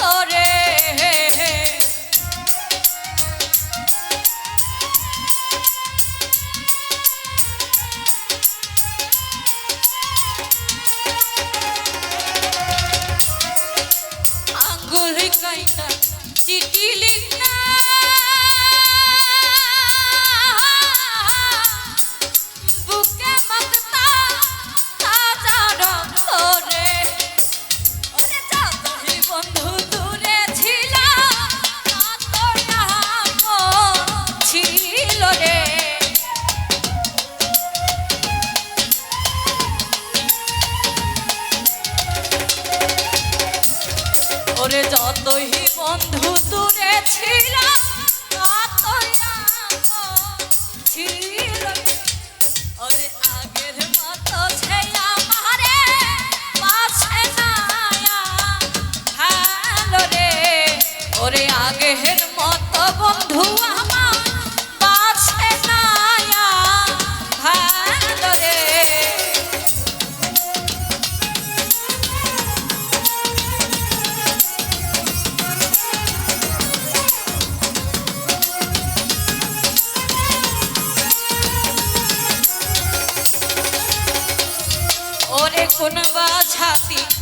করে ওরে যতই বন্ধু দূরে ছিলাম ওরে কোন বাছাতি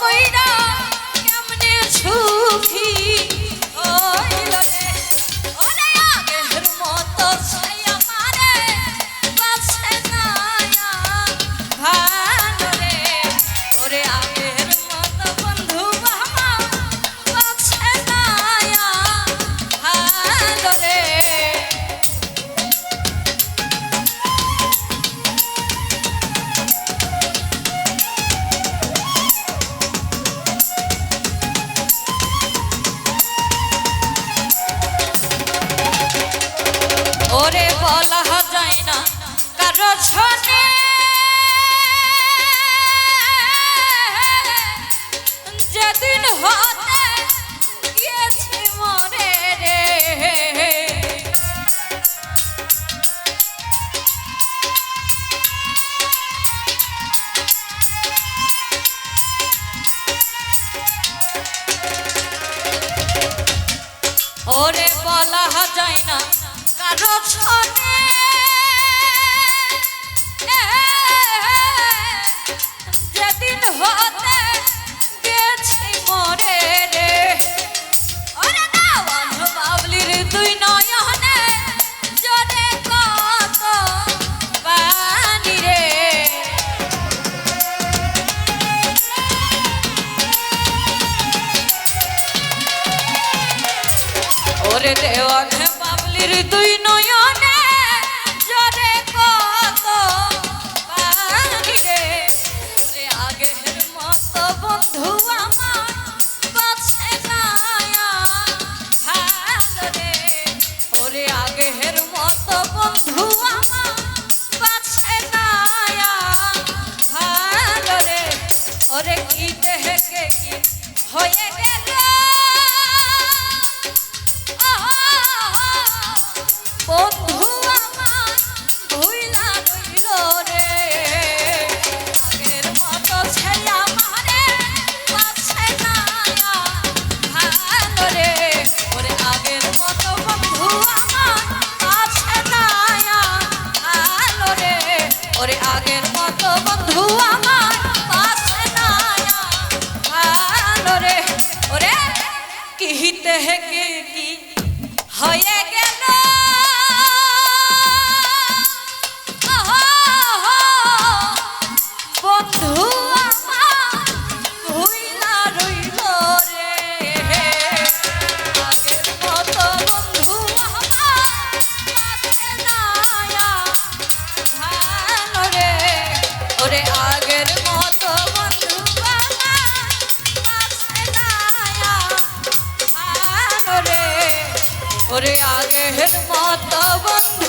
কইরা কেমনে সুখী কারও যেদিন হতে গিয়েছি মরে রে। ওরে বলা যায় না কারও ছনে হতে গেছি মরে রে। ওরে দাওয়ান বাবলির ওরে দেওয়ান বাবলির দুই নয়নে ওরে কি হয়ে গেল? বন্ধু আমার ভুইলা রে। আগের মতো ছেলে আমারে পাচ্ছে রে। ওরে আগের মতো বন্ধু আমার পাচ্ছে না রে। ওরে আগের মতো বন্ধু আমার কিহিতে কে হয়ে গেল। আগের মতো